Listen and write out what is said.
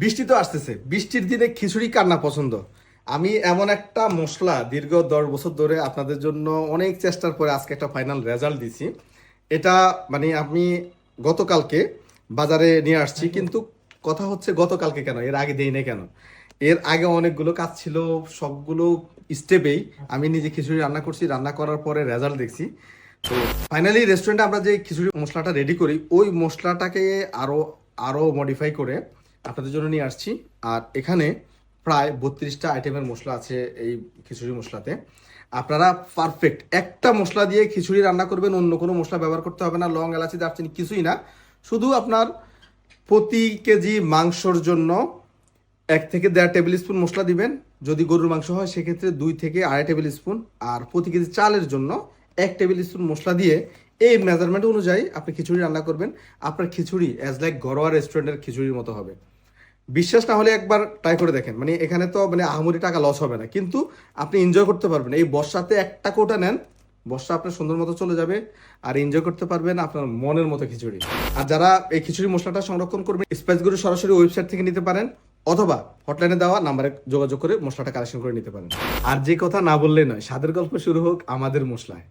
বৃষ্টি তো আসতেছে। বৃষ্টির দিনে খিচুড়ি কার না পছন্দ? আমি এমন একটা মশলা দীর্ঘ দশ বছর ধরে আপনাদের জন্য অনেক চেষ্টার পরে আজকে একটা ফাইনাল রেজাল্ট দিছি এটা মানে আমি গতকালকে বাজারে নিয়ে আসছি, কিন্তু কথা হচ্ছে গতকালকে কেন? এর আগে দেই না কেন? এর আগে অনেকগুলো কাজ ছিল, সবগুলো স্টেপেই আমি নিজে খিচুড়ি রান্না করছি, রান্না করার পরে রেজাল্ট দেখছি। তো ফাইনালি রেস্টুরেন্টে আমরা যে খিচুড়ি মশলাটা রেডি করি, ওই মশলাটাকে আরও আরও মডিফাই করে আপনাদের জন্য নিয়ে আসছি। আর এখানে প্রায় বত্রিশটা আইটেমের মশলা আছে এই খিচুড়ি মশলাতে। আপনারা পারফেক্ট একটা মশলা দিয়ে খিচুড়ি রান্না করবেন, অন্য কোনো মশলা ব্যবহার করতে হবে না, লং, এলাচি, দারচিনি, কিছুই না। শুধু আপনার প্রতি কেজি মাংসর জন্য এক থেকে দেড় টেবিল স্পুন মশলা দিবেন। যদি গরুর মাংস হয়, সেক্ষেত্রে দুই থেকে আড়াই টেবিল স্পুন আর প্রতি কেজি চালের জন্য এক টেবিল স্পুন মশলা দিয়ে এই মেজারমেন্ট অনুযায়ী আপনি খিচুড়ি রান্না করবেন। আপনার খিচুড়ি অ্যাজ লাইক ঘরোয়া রেস্টুরেন্টের খিচুড়ির মতো হবে। বিশ্বাস না হলে একবার ট্রাই করে দেখেন। মানে এখানে তো মানে আহামরি টাকা লস হবে না। কিন্তু আপনি এনজয় করতে পারবেন। এই বর্ষাতে একটা কোটা নেন, বর্ষা আপনার সুন্দর মতো চলে যাবে আর এনজয় করতে পারবেন আপনার মনের মতো খিচুড়ি। আর যারা এই খিচুড়ি মশলাটা সংরক্ষণ করবেন স্পাইসগুলো সরাসরি ওয়েবসাইট থেকে নিতে পারেন অথবা হটলাইনে দেওয়া নাম্বারে যোগাযোগ করে মশলাটা কালেকশন করে নিতে পারেন। আর যে কথা না বললেই নয়, স্বাদের গল্প শুরু হোক আমাদের মশলায়।